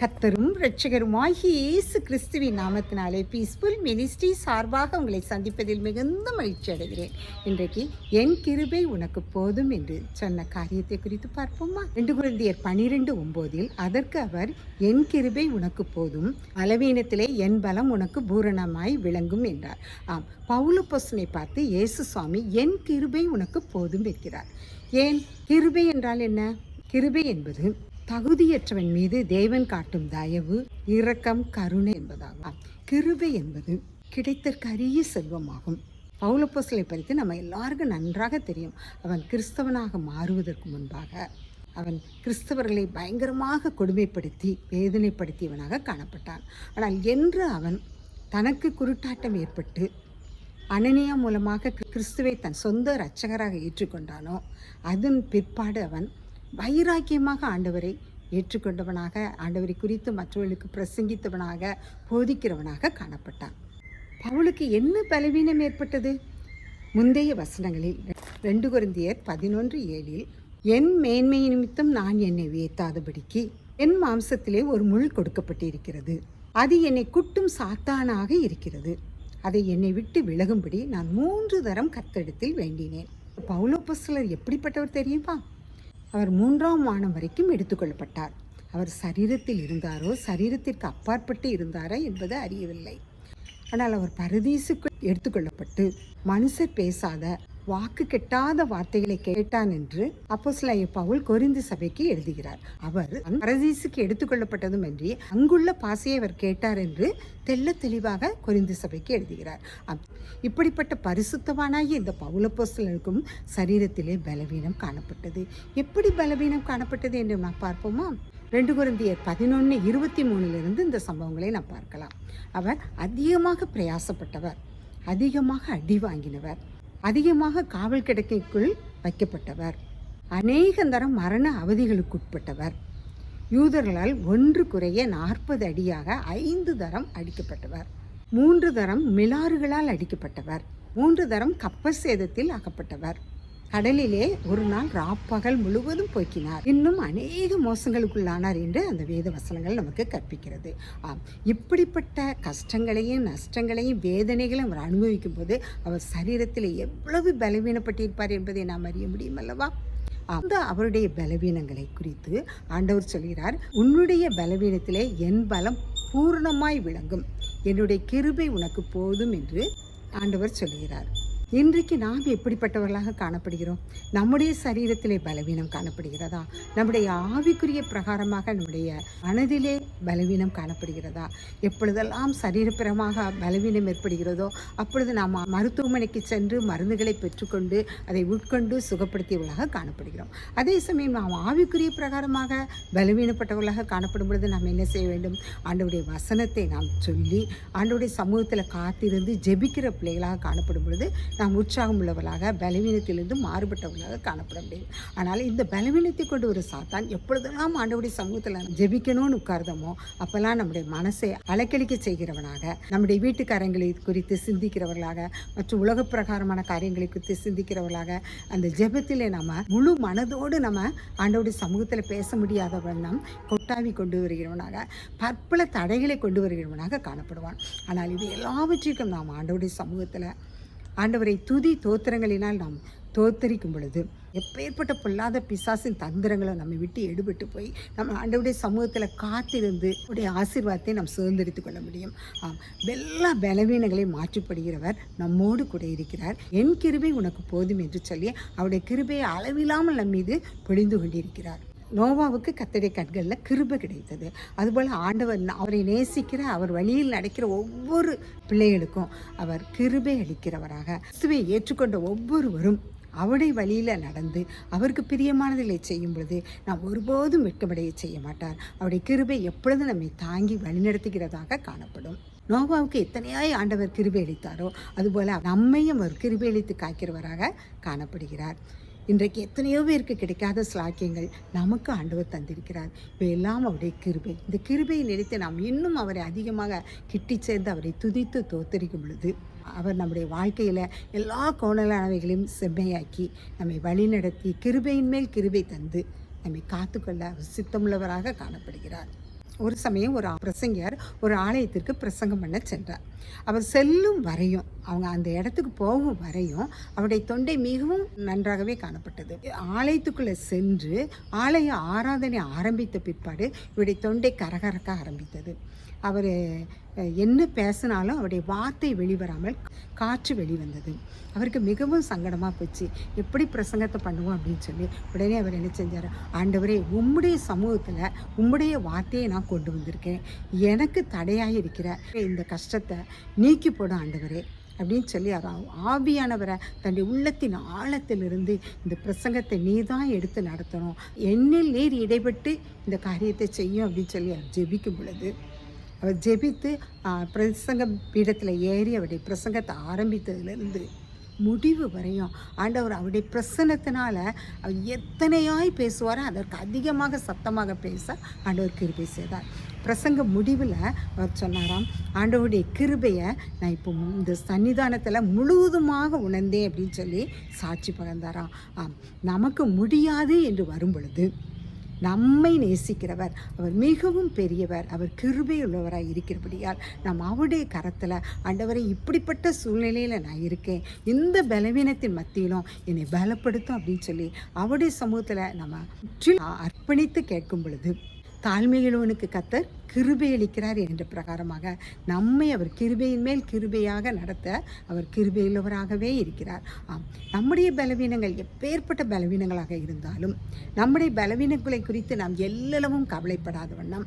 கத்தரும் இரட்சகருமாகிய இயேசு கிறிஸ்துவின் நாமத்தினாலே பீஸ்ஃபுல் மினிஸ்ட்ரி சார்பாக உங்களை சந்திப்பதில் மிகுந்த மகிழ்ச்சி அடைகிறேன். இன்றைக்கு என் கிருபை உனக்கு போதும் என்று சொன்ன காரியத்தை குறித்து பார்ப்போமா? ரெண்டு குழந்தையர் பனிரெண்டு ஒம்போதில் அதற்கு அவர் என் கிருபை உனக்கு போதும் அளவீனத்திலே என் பலம் உனக்கு பூரணமாய் விளங்கும் என்றார். ஆம் பவுலு பொசனை பார்த்து இயேசு சுவாமி என் கிருபை உனக்கு போதும் என்கிறார். ஏன்? கிருபை என்றால் என்ன? கிருபை என்பது தகுதியற்றவன் மீது தேவன் காட்டும் தயவு இரக்கம் கருணை என்பதாகும். கிருபை என்பது கிடைத்தற்கரிய செல்வமாகும். பௌலப்போசலை பறித்து நம்ம எல்லாருக்கும் நன்றாக தெரியும். அவன் கிறிஸ்தவனாக மாறுவதற்கு முன்பாக அவன் கிறிஸ்தவர்களை பயங்கரமாக கொடுமைப்படுத்தி வேதனைப்படுத்தியவனாக காணப்பட்டான். ஆனால் என்று அவன் தனக்கு குருட்டாட்டம் ஏற்பட்டு அனனியா மூலமாக கிறிஸ்துவை தன் சொந்த இரட்சகராக ஏற்றுக்கொண்டானோ அதன் பிற்பாடு அவன் வைராக்கியமாக ஆண்டவரை ஏற்றுக்கொண்டவனாக ஆண்டவரை குறித்து மற்றவர்களுக்கு பிரசங்கித்தவனாக போதிக்கிறவனாக காணப்பட்டான். பவுலுக்கு என்ன பலவீனம் ஏற்பட்டது? முந்தைய வசனங்களில் ரெண்டு குருந்தியர் பதினொன்று ஏழில் என் மேன்மை நிமித்தம் நான் என்னை வியத்தாதபடிக்கு என் மாம்சத்திலே ஒரு முள் கொடுக்கப்பட்டிருக்கிறது. அது என்னை குட்டும் சாத்தானாக இருக்கிறது. அதை என்னை விட்டு விலகும்படி நான் மூன்று தரம் கத்தெடுத்தில் வேண்டினேன். பவுலோபஸ்லர் எப்படிப்பட்டவர் தெரியுமா? அவர் மூன்றாம் வானம் வரைக்கும் எடுத்துக்கொள்ளப்பட்டார். அவர் சரீரத்தில் இருந்தாரோ சரீரத்திற்கு அப்பாற்பட்டு இருந்தாரா என்பது அறியவில்லை. ஆனால் அவர் பரதீசுக்கு எடுத்துக்கொள்ளப்பட்டு மனுஷர் பேசாத வாக்கு கெட்டாத வார்த்தைகளை கேட்டான் என்று அப்போஸ்லாய பவுல் கொரிந்து சபைக்கு எழுதுகிறார். அவர் பரதீசுக்கு எடுத்துக்கொள்ளப்பட்டதும் என்று அங்குள்ள பாசையை அவர் கேட்டார் என்று தெள்ள தெளிவாக கொரிந்து சபைக்கு எழுதுகிறார். இப்படிப்பட்ட பரிசுத்தவானாகி இந்த பவுலப்போஸ்தலனுக்கும் சரீரத்திலே பலவீனம் காணப்பட்டது. எப்படி பலவீனம் காணப்பட்டது என்று நாம் பார்ப்போமா? ரெண்டு குருந்தியர் பதினொன்று இருபத்தி மூணுலேருந்து இந்த சம்பவங்களை நாம் பார்க்கலாம். அவர் அதிகமாக பிரயாசப்பட்டவர் அதிகமாக அடி வாங்கினவர். அதிகமாக காவல் கிடக்கைக்குள் வைக்கப்பட்டவர். அநேகந்தரம் மரண அவதிகளுக்குட்பட்டவர். யூதர்களால் ஒன்று குறைய நாற்பது அடியாக ஐந்து தரம் அடிக்கப்பட்டவர். மூன்று தரம் மிலாறுகளால் அடிக்கப்பட்டவர். மூன்று தரம் கப்பல் சேதத்தில் அகப்பட்டவர் கடலிலே ஒரு நாள் ராப்பகல் முழுவதும் போக்கினார். இன்னும் அநேக மோசங்களுக்குள்ளானார் என்று அந்த வேத வசனங்கள் நமக்கு கற்பிக்கிறது. ஆம் இப்படிப்பட்ட கஷ்டங்களையும் நஷ்டங்களையும் வேதனைகளையும் அவர் அனுபவிக்கும் போது அவர் சரீரத்தில் எவ்வளவு பலவீனப்பட்டிருப்பார் என்பதை நாம் அறிய முடியும் அல்லவா? அந்த அவருடைய பலவீனங்களை குறித்து ஆண்டவர் சொல்கிறார் உன்னுடைய பலவீனத்திலே என் பலம் பூரணமாய் விளங்கும். என்னுடைய கிருபை உனக்கு போதும் என்று ஆண்டவர் சொல்கிறார். இன்றைக்கு நாம் எப்படிப்பட்டவர்களாக காணப்படுகிறோம்? நம்முடைய சரீரத்திலே பலவீனம் காணப்படுகிறதா? நம்முடைய ஆவிக்குரிய பிரகாரமாக நம்முடைய மனதிலே பலவீனம் காணப்படுகிறதா? எப்பொழுதெல்லாம் சரீரப்பிரமாக பலவீனம் ஏற்படுகிறதோ அப்பொழுது நாம் மருத்துவமனைக்கு சென்று மருந்துகளை பெற்றுக்கொண்டு அதை உட்கொண்டு சுகப்படுத்தியவர்களாக காணப்படுகிறோம். அதே சமயம் நாம் ஆவிக்குரிய பிரகாரமாக பலவீனப்பட்டவர்களாக காணப்படும் பொழுது நாம் என்ன செய்ய வேண்டும்? ஆண்டவுடைய வசனத்தை நாம் சொல்லி ஆண்டவுடைய சமூகத்தில் காத்திருந்து ஜெபிக்கிற பிள்ளைகளாக காணப்படும் பொழுது நாம் உற்சாகம் உள்ளவர்களாக பலவீனத்திலிருந்து மாறுபட்டவர்களாக காணப்பட முடியும். ஆனால் இந்த பலவீனத்தை கொண்டு ஒரு சாத்தான் எப்பொழுதெல்லாம் ஆண்டவுடைய சமூகத்தில் ஜெபிக்கணும்னு உட்கார்ந்தோமோ அப்போல்லாம் நம்முடைய மனசை அலைக்கழிக்க செய்கிறவனாக நம்முடைய வீட்டுக்காரங்களை குறித்து சிந்திக்கிறவர்களாக மற்றும் உலக பிரகாரமான காரியங்களை குறித்து சிந்திக்கிறவர்களாக அந்த ஜெபத்திலே நம்ம முழு மனதோடு நம்ம ஆண்டவருடைய சமூகத்தில் பேச முடியாத வண்ணம் கொட்டாவி கொண்டு வருகிறவனாக பற்பல தடைகளை கொண்டு வருகிறவனாக காணப்படுவான். ஆனால் இது எல்லாவற்றிற்கும் நாம் ஆண்டோடைய சமூகத்தில் ஆண்டவரை துதி தோத்திரங்களினால் நாம் தோத்தரிக்கும் பொழுது எப்பேற்பட்ட பொல்லாத பிசாசின் தந்திரங்களை நம்ம விட்டு எடுபட்டு போய் நம்ம ஆண்டவருடைய சமூகத்தில் காத்திருந்து உடைய ஆசீர்வாதத்தை நாம் சுதந்திரித்து கொள்ள முடியும். ஆம் எல்லா பலவீனங்களையும் மாற்றிப்படுகிறவர் நம்மோடு கூட இருக்கிறார். என் கிருபை உனக்கு போதும் என்று சொல்லி அவருடைய கிருபையை அளவில்லாமல் நம் மீது பொழிந்து கொண்டிருக்கிறார். நோவாவுக்கு கத்தடை கண்களில் கிருபை கிடைத்தது. அதுபோல் ஆண்டவர் அவரை நேசிக்கிற அவர் வழியில் நடக்கிற ஒவ்வொரு பிள்ளைகளுக்கும் அவர் கிருபை அளிக்கிறவராக. கிறிஸ்துவை ஏற்றுக்கொண்ட ஒவ்வொருவரும் அவருடைய வழியில் நடந்து அவருக்கு பிரியமானதில் செய்யும் பொழுது நாம் ஒருபோதும் வெட்கமடைய செய்ய மாட்டார். அவருடைய கிருபை எப்பொழுதும் நம்மை தாங்கி வழிநடத்துகிறதாக காணப்படும். நோவாவுக்கு எத்தனையாய் ஆண்டவர் கிருபை அளித்தாரோ அதுபோல் நம்மையும் அவர் கிருபை அளித்து காய்க்கிறவராக காணப்படுகிறார். இன்றைக்கு எத்தனையோ பேருக்கு கிடைக்காத ஸ்லாக்கியங்கள் நமக்கு ஆண்டவர் தந்திருக்கிறார். இவையெல்லாம் அவருடைய கிருபை. இந்த கிருபையை நினைத்து நாம் இன்னும் அவரை அதிகமாக கிட்டி சேர்ந்து அவரை துதித்து தோத்தரிக்கும் பொழுது அவர் நம்முடைய வாழ்க்கையில் எல்லா கோணலானவைகளையும் செம்மையாக்கி நம்மை வழிநடத்தி கிருபையின் மேல் கிருபை தந்து நம்மை காத்துக்கொள்ள அவர் சித்தமுள்ளவராக காணப்படுகிறார். ஒரு சமயம் ஒரு பிரசங்கியார் ஒரு ஆலயத்திற்கு பிரசங்கம் பண்ண சென்றார். அவர் செல்லும் வரையும் அவங்க அந்த இடத்துக்கு போகும் வரையும் அவருடைய தொண்டை மிகவும் நன்றாகவே காணப்பட்டது. ஆலயத்துக்குள்ளே சென்று ஆலய ஆராதனை ஆரம்பித்த பிற்பாடு இவருடைய தொண்டை கரகரக்க ஆரம்பித்தது. அவர் என்ன பேசினாலும் அவருடைய வார்த்தை வெளிவராமல் காற்று வெளிவந்தது. அவருக்கு மிகவும் சங்கடமாக போச்சு. எப்படி பிரசங்கத்தை பண்ணுவோம் அப்படின்னு சொல்லி உடனே அவர் என்ன செஞ்சார்? ஆண்டவரே உம்முடைய சமூகத்தில் உம்முடைய வார்த்தையை நான் கொண்டு வந்திருக்கேன். எனக்கு தடையாக இருக்கிற இந்த கஷ்டத்தை நீக்கி போடும் ஆண்டவரே அப்படின்னு சொல்லி அவர் ஆவியானவரை தன்னுடைய உள்ளத்தின் ஆழத்திலிருந்து இந்த பிரசங்கத்தை நீ தான் எடுத்து நடத்தணும். என்னில் நீர் இடைப்பட்டு இந்த காரியத்தை செய்யும் அப்படின்னு சொல்லி அவர் ஜெபிக்கும் பொழுது ஜெபித்து பிரசங்க பீடத்தில் ஏறி அவருடைய பிரசங்கத்தை ஆரம்பித்ததுலேருந்து முடிவு வரையும் ஆண்டவர் அவருடைய பிரசனத்தினால அவர் எத்தனையாய் பேசுவாரோ அதற்கு அதிகமாக சத்தமாக பேச ஆண்டவர் கிருபை செய்தார். பிரசங்க முடிவில் அவர் சொன்னாராம் ஆண்டவருடைய கிருபையை நான் இப்போ இந்த சன்னிதானத்தில் முழுவதுமாக உணர்ந்தேன் அப்படின்னு சொல்லி சாட்சி பகர்ந்தாராம். ஆம் நமக்கு முடியாது என்று வரும் பொழுது நம்மை நேசிக்கிறவர். அவர் மிகவும் பெரியவர். அவர் கிருபையுள்ளவராக இருக்கிறபடியால் நாம் அவருடைய கரத்தில் ஆண்டவரை இப்படிப்பட்ட சூழ்நிலையில் நான் இருக்கேன். இந்த பலவீனத்தின் மத்தியிலும் என்னை பலப்படுத்தும் அப்படின்னு சொல்லி அவருடைய சமூகத்தில் நம்ம முற்றிலும் அர்ப்பணித்து கேட்கும் பொழுது தாழ்மையுள்ளவனுக்கு கத்தர் கிருபை அளிக்கிறார் என்ற பிரகாரமாக நம்மை அவர் கிருபையின் மேல் கிருபையாக நடத்த அவர் கிருபையுள்ளவராகவே இருக்கிறார். ஆம் நம்முடைய பலவீனங்கள் எப்பேற்பட்ட பலவீனங்களாக இருந்தாலும் நம்முடைய பலவீனங்களை குறித்து நாம் எல்லளவும் கவலைப்படாத வண்ணம்.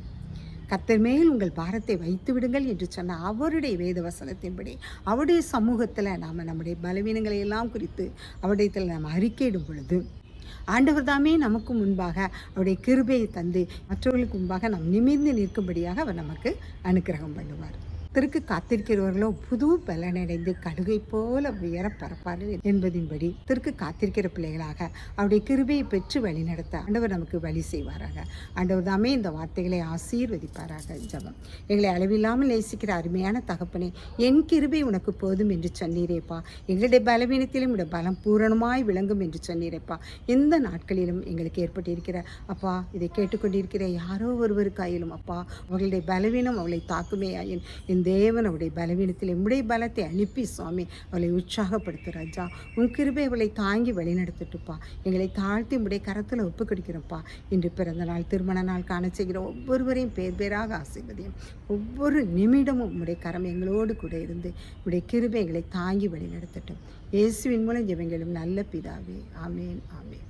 கத்தர் மேல் உங்கள் பாரத்தை வைத்து விடுங்கள் என்று சொன்ன அவருடைய வேத வசனத்தின்படி அவருடைய சமூகத்தில் நாம் நம்முடைய பலவீனங்களை எல்லாம் குறித்து அவருடைய நாம் அறிக்கையிடும் பொழுது ஆண்டவர் தாமே நமக்கு முன்பாக அவருடைய கிருபையை தந்து மற்றவர்களுக்கு முன்பாக நாம் நிமிர்ந்து நிற்கும்படியாக அவர் நமக்கு அனுக்கிரகம் பண்ணுவார். கர்த்தருக்கு காத்திருக்கிறவர்களோ புது பலனடைந்து கடுகை போல உயர பரப்பார்கள் என்பதின்படி கர்த்தருக்கு காத்திருக்கிற பிள்ளைகளாக அவருடைய கிருபையை பெற்று வழி நடத்த ஆண்டவர் நமக்கு வழி செய்வாராக. ஆண்டவர் தாமே இந்த வார்த்தைகளை ஆசீர்வதிப்பாராக. ஜபம். எங்களை அளவில்லாமல் நேசிக்கிற அருமையான தகப்பனே என் கிருபை உனக்கு போதும் என்று சொன்னீரேப்பா. எங்களுடைய பலவீனத்திலும் இந்த பலம் பூரணமாய் விளங்கும் என்று சொன்னீரேப்பா. எந்த நாட்களிலும் எங்களுக்கு ஏற்பட்டிருக்கிற அப்பா இதை கேட்டுக்கொண்டிருக்கிற யாரோ ஒருவருக்காயிலும் அப்பா அவர்களுடைய பலவீனம் அவளை தாக்குமே ஆயின் என் தேவன் அவருடைய பலவீனத்தில் எம்முடைய பலத்தை அனுப்பி சுவாமி அவளை உற்சாகப்படுத்து ராஜா. உன் கிருபை அவளை தாங்கி வழிநடத்திட்டுப்பா. எங்களை தாழ்த்தி உடைய கரத்தில் ஒப்பு கொடுக்கிறோம்ப்பா இன்று பிறந்த நாள் திருமண நாள் காண செய்கிற ஒவ்வொருவரையும் பேர் பேராக ஆசைவதையும் ஒவ்வொரு நிமிடமும் உடைய கரம் எங்களோடு கூட இருந்து உடைய கிருபை எங்களை தாங்கி வழிநடத்தட்டும். இயேசுவின் மூலம் ஜெபங்களும் நல்ல பிதாவே. ஆமேன் ஆமேன்.